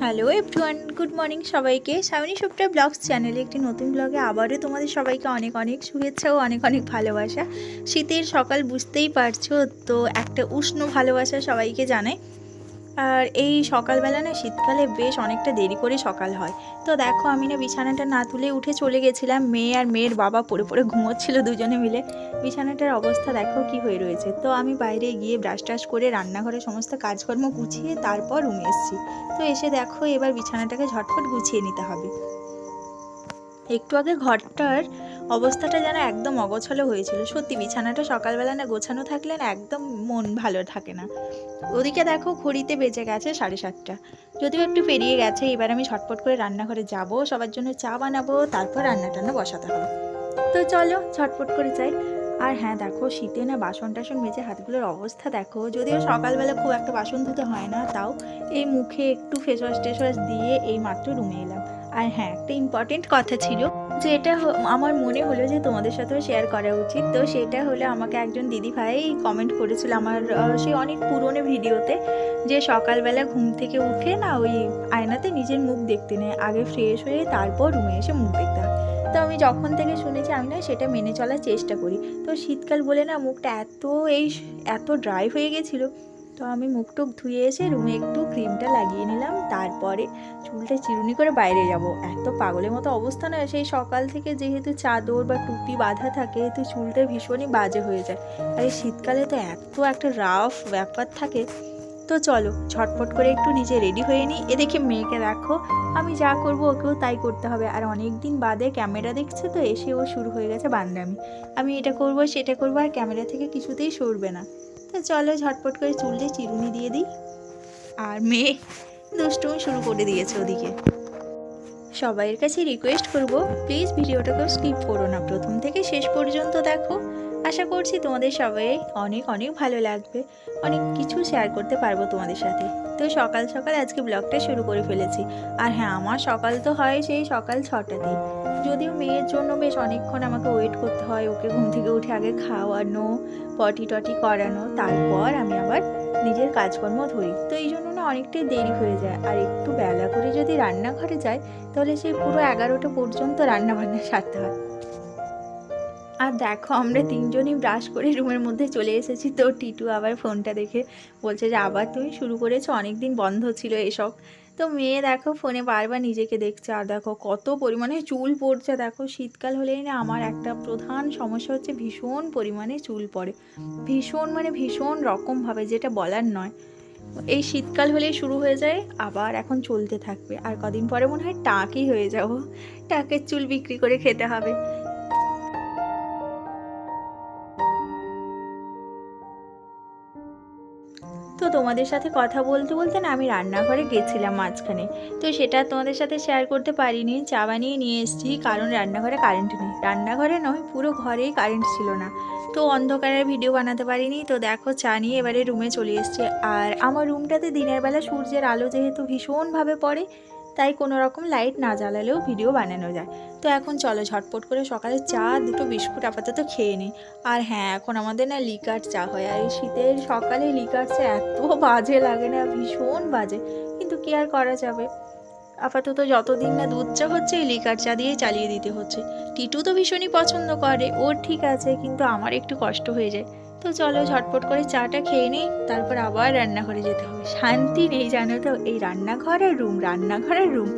Hello everyone good morning সবাইকে। Sayani Supriya blogs চ্যানেলে একটি নতুন ব্লগে আবারও তোমাদের সবাইকে অনেক অনেক শুভেচ্ছা ও অনেক অনেক ভালোবাসা। শীতের সকাল বুঝতেই পারছ, তো একটা উষ্ণ ভালোবাসা সবাইকে জানাই। আর এই সকালবেলা না শীতকালে বেশ অনেকটা দেরি করে সকাল হয়। তো দেখো আমি না বিছানাটা না তুলে উঠে চলে গেছিলাম, মেয়ে আর মেয়ের বাবা পড়ে পড়ে ঘুমোচ্ছিল দুজনে মিলে। বিছানাটার অবস্থা দেখো কি হয়ে রয়েছে। তো আমি বাইরে গিয়ে ব্রাশ টাশ করে রান্নাঘরে সমস্ত কাজকর্ম গুছিয়ে তারপর রুমে এসেছি। তো এসে দেখো এবার বিছানাটাকে ঝটফট গুছিয়ে নিতে হবে। একটু আগে ঘরটার অবস্থাটা যেন একদম অগোছালো হয়েছিল। সত্যি বিছানাটা সকালবেলা না গোছানো থাকলে না একদম মন ভালো থাকে না। ওদিকে দেখো ঘড়িতে বেজে গেছে সাড়ে সাতটা। যদিও একটু পেরিয়ে গেছে, এবার আমি ঝটপট করে রান্নাঘরে যাব, সবার জন্য চা বানাবো, তারপর রান্না টান্না বসাতে হবে। তো চলো ঝটপট করে যাই। আর হ্যাঁ দেখো, শীতে না বাসন টাসন মেজে হাতগুলোর অবস্থা দেখো। যদিও সকালবেলা খুব একটা বাসন ধুতে হয় না, তাও এই মুখে একটু ফেস ওয়াশ টেস ওয়াশ দিয়ে এই মাত্র রুমে এলাম। আর হ্যাঁ একটা ইম্পর্টেন্ট কথা ছিল যে এটা আমার মনে হলো যে তোমাদের সাথেও শেয়ার করা উচিত। তো সেটা হলো আমাকে একজন দিদি ভাই কমেন্ট করেছিল আমার সেই অনেক পুরনো ভিডিওতে যে সকালবেলা ঘুম থেকে উঠে না ওই আয়নাতে নিজের মুখ দেখতে নেয়, আগে ফ্রেশ হয়ে তারপর রুমে এসে মুখ দেখতে তো আমি যখন থেকে শুনেছি আমি না সেটা মেনে চলার চেষ্টা করি। তো শীতকাল বলে না মুখটা এত এই এত ড্রাই হয়ে গেছিল তো আমি মুখ টুক ধুয়ে এসে রুমে একটু ক্রিমটা লাগিয়ে নিলাম, তারপরে চুলটা চিরুনি করে বাইরে যাব। এত পাগলের মতো অবস্থা নয়, সেই সকাল থেকে যেহেতু চাদর বা টুপি বাঁধা থাকে তো চুলটা ভীষণই বাজে হয়ে যায়। আর এই শীতকালে তো এত একটা রাফ ব্যাপার থাকে। তো চলো, ঝটপট করে একটু নিজে রেডি হয়ে নিই। এ দেখে মেয়েকে দেখো, আমি যা করব ওকেও তাই করতে হবে। আর অনেক দিন বাদে ক্যামেরা দেখছে তো এসে ও শুরু হয়ে গেছে বান্দামি। আমি এটা করব, সেটা করব, আর ক্যামেরা থেকে কিছুতেই সরবে না। তো চলো ঝটপট করে চুলটে চিরুনি দিয়ে দিই। আর মেয়ে দুষ্টুমি শুরু করে দিয়েছে ওদিকে। সবাইয়ের কাছে রিকোয়েস্ট করব প্লিজ ভিডিওটাকেও স্কিপ করো না। প্রথম থেকে শেষ পর্যন্ত দেখো। আশা করছি তোমাদের সবাই অনেক অনেক ভালো লাগবে। অনেক কিছু শেয়ার করতে পারব তোমাদের সাথে। তো সকাল সকাল আজকে ব্লগটা শুরু করে ফেলেছি। আর হ্যাঁ আমার সকাল তো হয় সেই সকাল ছটাতেই যদিও মেয়ের জন্য বেশ অনেকক্ষণ আমাকে ওয়েট করতে হয়, ওকে ঘুম থেকে উঠে আগে খাওয়ানো পটি টটি করানো, তারপর আমি আবার নিজের কাজকর্ম ধরি। তো এই জন্য না অনেকটাই দেরি হয়ে যায়। আর একটু বেলা করে যদি রান্নাঘরে যায় তাহলে সেই পুরো এগারোটা পর্যন্ত রান্না বান্না সারতে হয়। আর দেখো আমরা তিনজনই ব্রাশ করে রুমের মধ্যে চলে এসেছি। তো টিটু আবার ফোনটা দেখে বলছে যে, আবার তুমি শুরু করেছ? অনেক দিন বন্ধ ছিল এসব। তো মেয়ে দেখো ফোনে বারবার নিজেকে দেখছে। আর দেখো কত পরিমাণে চুল পড়ছে। দেখো শীতকাল হলেই না আমার একটা প্রধান সমস্যা হচ্ছে ভীষণ পরিমাণে চুল পড়ে। ভীষণ মানে ভীষণ রকমভাবে, যেটা বলার নয়। এই শীতকাল হলেই শুরু হয়ে যায়, আবার এখন চলতে থাকবে। আর কদিন পরে মনে হয় টাকই হয়ে যাব। টাকের চুল বিক্রি করে খেতে হবে। তোমাদের সাথে কথা বলতে বলতে না আমি রান্নাঘরে গেছিলাম মাঝখানে। তো সেটা তোমাদের সাথে শেয়ার করতে পারিনি, চা বানিয়ে নিয়ে এসেছি, কারণ রান্নাঘরে কারেন্ট নেই। রান্নাঘরে নয়, পুরো ঘরেই কারেন্ট ছিল না। তো অন্ধকারের ভিডিও বানাতে পারিনি, তো দেখো চা নিয়ে এবারে রুমে চলে এসছে। আর আমার রুমটাতে দিনের বেলা সূর্যের আলো যেহেতু ভীষণভাবে পড়ে তাই কোনো রকম লাইট না জ্বালালেও ভিডিও বানানো যায়। তো এখন চলো ঝটপট করে সকালে চা, দুটো বিস্কুট আপাতত খেয়ে নিই। আর হ্যাঁ এখন আমাদের না লিকার চা হয়। আর এই শীতের সকালে লিকার চা এত বাজে লাগে না, ভীষণ বাজে। কিন্তু কি আর করা যাবে? আপাতত যতদিন না দুধ চা হচ্ছে, এই লিকার চা দিয়ে চালিয়ে দিতে হচ্ছে। টিটু তো ভীষণই পছন্দ করে, ওর ঠিক আছে, কিন্তু আমার একটু কষ্ট হয়ে যায়। তো চলো ঝটপট করে চাটা খেয়ে নিই, তারপর আবার রান্নাঘরে যেতে হবে। শান্তি নেই জানো তো, এই রান্নাঘরের রুম রান্নাঘরের রুম।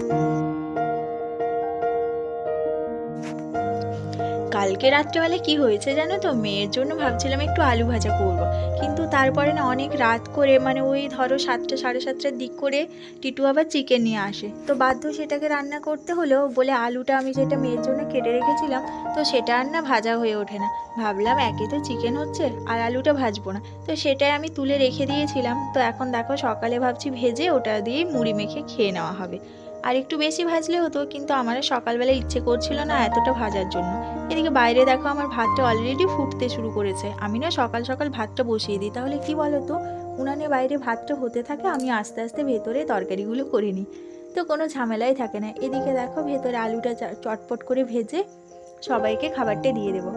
কালকে রাত্রেবেলা কি হয়েছে জানো তো? মেয়ের জন্য ভাবছিলাম একটু আলু ভাজা করব। কিন্তু তারপরে না অনেক রাত করে মানে ওই ধরো সাতটা, সাড়ে সাতটার দিক করে টিটু আবার চিকেন নিয়ে আসে। তো বাধ্য সেটাকে রান্না করতে হলো বলে আলুটা আমি যেটা মেয়ের জন্য কেটে রেখেছিলাম, তো সেটা আর না ভাজা হয়ে ওঠে না। ভাবলাম একে তো চিকেন হচ্ছে, আর আলুটা ভাজবো না। তো সেটাই আমি তুলে রেখে দিয়েছিলাম। তো এখন দেখো সকালে ভাবছি ভেজে ওটা দিয়ে মুড়ি মেখে খেয়ে নেওয়া হবে। আর একটু বেশি ভাজলে হতো, কিন্তু আমার সকালবেলা ইচ্ছে করছিল না এতটা ভাজার জন্য। এদিকে বাইরে দেখো আমার ভাতটা অলরেডি ফুটতে শুরু করেছে। আমি না সকাল সকাল ভাতটা বসিয়ে দিই। তাহলে কি বলো তো উনানে বাইরে ভাতটা হতে থাকে, আমি আস্তে আস্তে ভেতরে তরকারিগুলো করে নিই। তো কোনো ঝামেলাই থাকে না। এদিকে দেখো ভেতরে আলুটা চটপট করে ভেজে সবাইকে খাবারটা দিয়ে দেবো।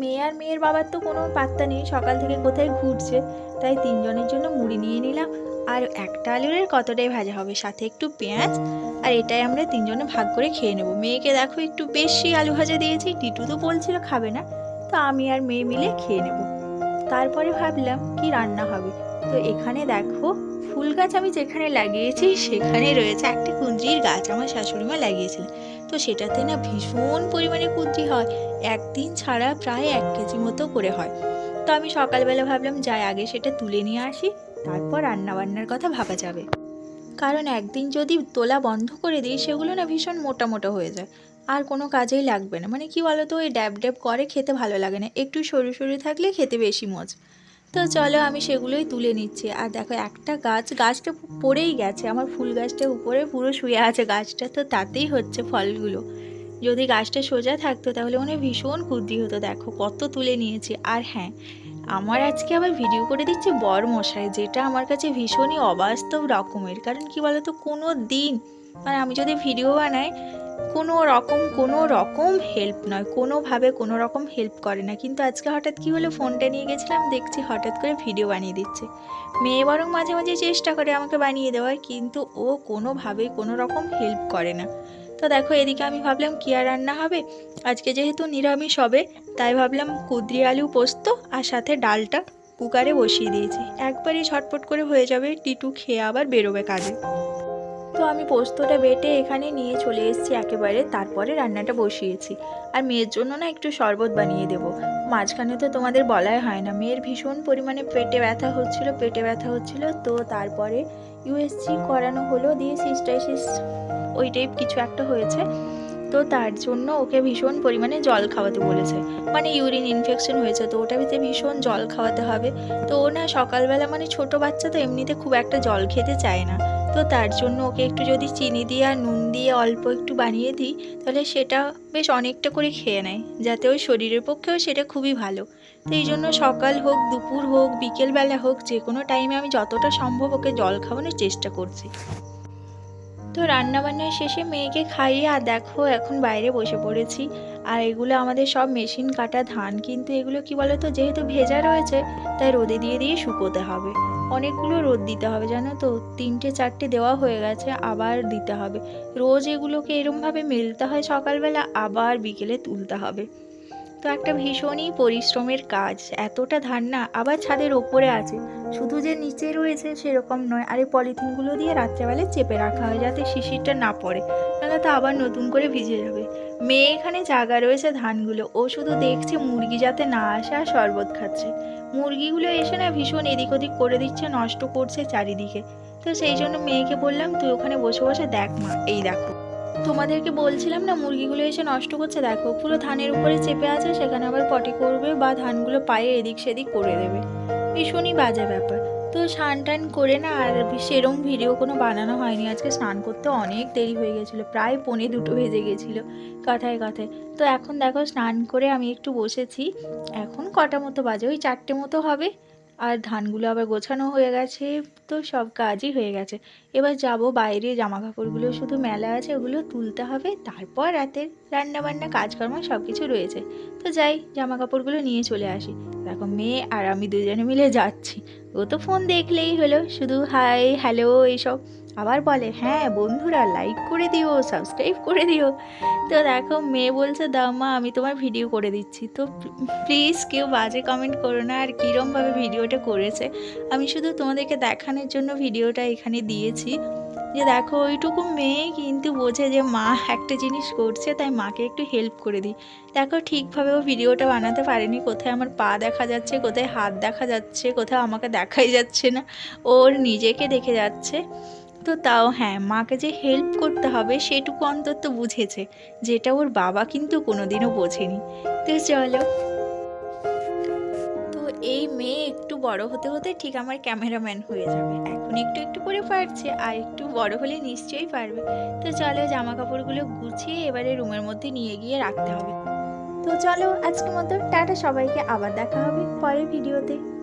মেয়ে আর মেয়ের বাবার তো কোনো পাত্তা নেই, সকাল থেকে কোথায় ঘুরছে? তাই তিনজনের জন্য মুড়ি নিয়ে নিলাম। আর একটা আলুরের কতটাই ভাজা হবে, সাথে একটু পেঁয়াজ, আর এটাই আমরা তিনজনে ভাগ করে খেয়ে নেব। মেয়েকে দেখো একটু বেশি আলু ভাজা দিয়েছি, টিটু তো বলছিল খাবে না। তো আমি আর মেয়ে মিলে খেয়ে নেব। তারপরে ভাবলাম কি রান্না হবে? তো এখানে দেখো, ফুল গাছ আমি যেখানে লাগিয়েছি, সেখানে রয়েছে একটা কুঞ্জির গাছ। আমার শাশুড়িমা লাগিয়েছিলেন। তো সেটাতে না ভীষণ পরিমাণে কুঁদরি হয়। একদিন ছাড়া প্রায় এক কেজি মতো করে হয়। তো আমি সকালবেলা ভাবলাম, যাই আগে সেটা তুলে নিয়ে আসি, তারপর রান্না বান্নার কথা ভাবা যাবে। কারণ একদিন যদি তোলা বন্ধ করে দিই, সেগুলো না ভীষণ মোটা মোটা হয়ে যায়। আর কোনো কাজেই লাগবে না। মানে কি বলো তো ওই ড্যাব ড্যাব করে, খেতে ভালো লাগে না। একটু সরু সরু থাকলে খেতে বেশি মজ। তো চলো আমি সেগুলোই তুলে নিচ্ছি। আর দেখো একটা গাছ, গাছটা পড়েই গেছে। আমার ফুল গাছটা উপরে পুরো শুয়ে আছে গাছটা। তো তাতেই হচ্ছে ফলগুলো। যদি গাছটা সোজা থাকতো তাহলে মনে ভীষণ কুদ্রি হতো। দেখো কত তুলে নিয়েছি। আর হ্যাঁ আমার আজকে আবার ভিডিও করে দিচ্ছে বর মশাই যেটা আমার কাছে ভীষণই অবাস্তব রকমের। কারণ কি বলতো, কোনো দিন মানে আমি যদি ভিডিও বানাই কোনো রকম কোনো রকম হেল্প নয়। কোনোভাবে কোনো রকম হেল্প করে না। কিন্তু আজকে হঠাৎ কি হলো? ফোনটা নিয়ে গেছিলাম, দেখছি হঠাৎ করে ভিডিও বানিয়ে দিচ্ছে। মেয়ে বরং মাঝে মাঝে চেষ্টা করে আমাকে বানিয়ে দেওয়ার, কিন্তু ও কোনোভাবেই কোনো রকম হেল্প করে না। তো দেখো, এদিকে আমি ভাবলাম, কি আর রান্না হবে? আজকে যেহেতু নিরামিষ হবে, তাই ভাবলাম কুদরি আলু পোস্ত আর সাথে ডালটা কুকারে বসিয়ে দিয়েছি। একবারই ছটপট করে হয়ে যাবে, টিটু খেয়ে আবার বেরোবে কাজে। তো আমি পোস্তটা বেটে এখানে নিয়ে চলে এসেছি একেবারে, তারপরে রান্নাটা বসিয়েছি। আর মেয়ের জন্য না একটু শরবত বানিয়ে দেব। মাঝখানে তো তোমাদের বলাই হয় না, মেয়ের ভীষণ পরিমাণে পেটে ব্যথা হচ্ছিল, পেটে ব্যথা হচ্ছিল, তো তারপরে ইউএসজি করানো হলো, দিয়ে সিস্টাইসিস ওই টাইপ কিছু একটা হয়েছে। তো তার জন্য ওকে ভীষণ পরিমাণে জল খাওয়াতে বলেছে। মানে ইউরিন ইনফেকশন হয়েছে, তো ওটাতে ভীষণ জল খাওয়াতে হবে। তো ও না সকালবেলা মানে ছোট বাচ্চা তো এমনিতে খুব একটা জল খেতে চায় না। তো তার জন্য ওকে একটু যদি চিনি দিয়ে আর নুন দিয়ে অল্প একটু বানিয়ে দিই, তাহলে সেটা বেশ অনেকটা করে খেয়ে নেয়, যাতে ওই শরীরের পক্ষেও সেটা খুবই ভালো। তো এই জন্য সকাল হোক, দুপুর হোক, বিকেলবেলা হোক, যে কোনো টাইমে আমি যতটা সম্ভব ওকে জল খাওয়ানোর চেষ্টা করছি। তো রান্নাবান্নার শেষে মেয়েকে খাইয়ে, আর দেখো, এখন বাইরে বসে পড়েছি। আর এগুলো আমাদের সব মেশিন কাটা ধান, কিন্তু এগুলো কি বলো তো যেহেতু ভেজা রয়েছে, তাই রোদে দিয়ে দিয়ে শুকোতে হবে। অনেকগুলো রোদ দিতে হবে, জানো তো? তিনটে, চারটে দেওয়া হয়ে গেছে, আবার দিতে হবে। রোজ এগুলোকে এরমভাবে মেলতে হয়, সকালবেলা আবার বিকেলে তুলতে হবে। তো একটা ভীষণই পরিশ্রমের কাজ, এতটা ধান না, আবার ছাদের ওপরে আছে। শুধু যে নিচে রয়েছে সেরকম নয়, আর এই পলিথিনগুলো দিয়ে রাত্রেবেলায় চেপে রাখা হয় যাতে শিশিরটা না পড়ে, নাহলে তো আবার নতুন করে ভিজে যাবে। মেয়ে এখানে জাগা রয়েছে ধানগুলো। ও শুধু দেখছে মুরগি যাতে না আসে আর শরবত খাচ্ছে। মুরগিগুলো এসে না ভীষণ এদিক ওদিক করে দিচ্ছে, নষ্ট করছে চারিদিকে। তো সেই জন্য মেয়েকে বললাম, তুই ওখানে বসে বসে দেখ মা, এই দেখো। তোমাদেরকে বলছিলাম না, মুরগিগুলো এসে নষ্ট করছে, দেখো। পুরো ধানের উপরে চেপে আছে, সেখানে আবার পটি করবে বা ধানগুলো পায়ে এদিক সেদিক করে দেবে। ভীষণই বাজে ব্যাপার। তো স্নান টান করে না আর সেরম ভিডিও কোনো বানানো হয়নি। আজকে স্নান করতে অনেক দেরি হয়ে গেছিল, প্রায় পনে দুটো বেজে গেছিল কথায় কথায়। তো এখন দেখো স্নান করে আমি একটু বসেছি। এখন কটা মতো বাজে? ওই চারটে মতো হবে। আর ধানগুলো আবার গোছানো হয়ে গেছে, তো সব কাজই হয়ে গেছে। এবার যাব বাইরে জামা কাপড়গুলো শুধু মেলা আছে, ওগুলো তুলতে হবে। তারপর রাতের রান্নাবান্না, কাজকর্ম সব কিছু রয়েছে। তো যাই জামা কাপড়গুলো নিয়ে চলে আসি। দেখো, মেয়ে আর আমি দুজনে মিলে যাচ্ছি। ও তো ফোন দেখলেই হলো, শুধু হাই হ্যালো এইসব। আবার বলে হ্যাঁ বন্ধুরা লাইক করে দিও সাবস্ক্রাইব করে দিও। তো দেখো, মেয়ে বলছে, দাও মা, আমি তোমার ভিডিও করে দিচ্ছি। তো প্লিজ কেউ বাজে কমেন্ট করো না, আর কীরমভাবে ভিডিওটা করেছে। আমি শুধু তোমাদেরকে দেখানোর জন্য ভিডিওটা এখানে দিয়েছি। যে দেখো, ওইটুকু মেয়ে কিন্তু বোঝে যে মা একটা জিনিস করছে, তাই মাকে একটু হেল্প করে দিই। দেখো, ঠিকভাবে ও ভিডিওটা বানাতে পারেনি। কোথায় আমার পা দেখা যাচ্ছে, কোথায় হাত দেখা যাচ্ছে, কোথাও আমাকে দেখাই যাচ্ছে না। ওর নিজেকে দেখে যাচ্ছে। তো তাও হ্যাঁ মাকে যে হেল্প করতে হবে, সেটুকু অন্তত বুঝেছে। যেটা ওর বাবা কিন্তু কোনোদিনও বোঝেনি। তো চলো। এই মেয়ে একটু বড় হতে হতে ঠিক আমার ক্যামেরাম্যান হয়ে যাবে। এখন একটু একটু করে পারছে আর একটু বড় হলে নিশ্চয়ই পারবে তো চলো জামা কাপড়গুলো গুছিয়ে এবারে রুমের মধ্যে নিয়ে গিয়ে রাখতে হবে। তো চলো আজকের মতো, টাটা সবাইকে, আবার দেখা হবে পরের ভিডিওতে।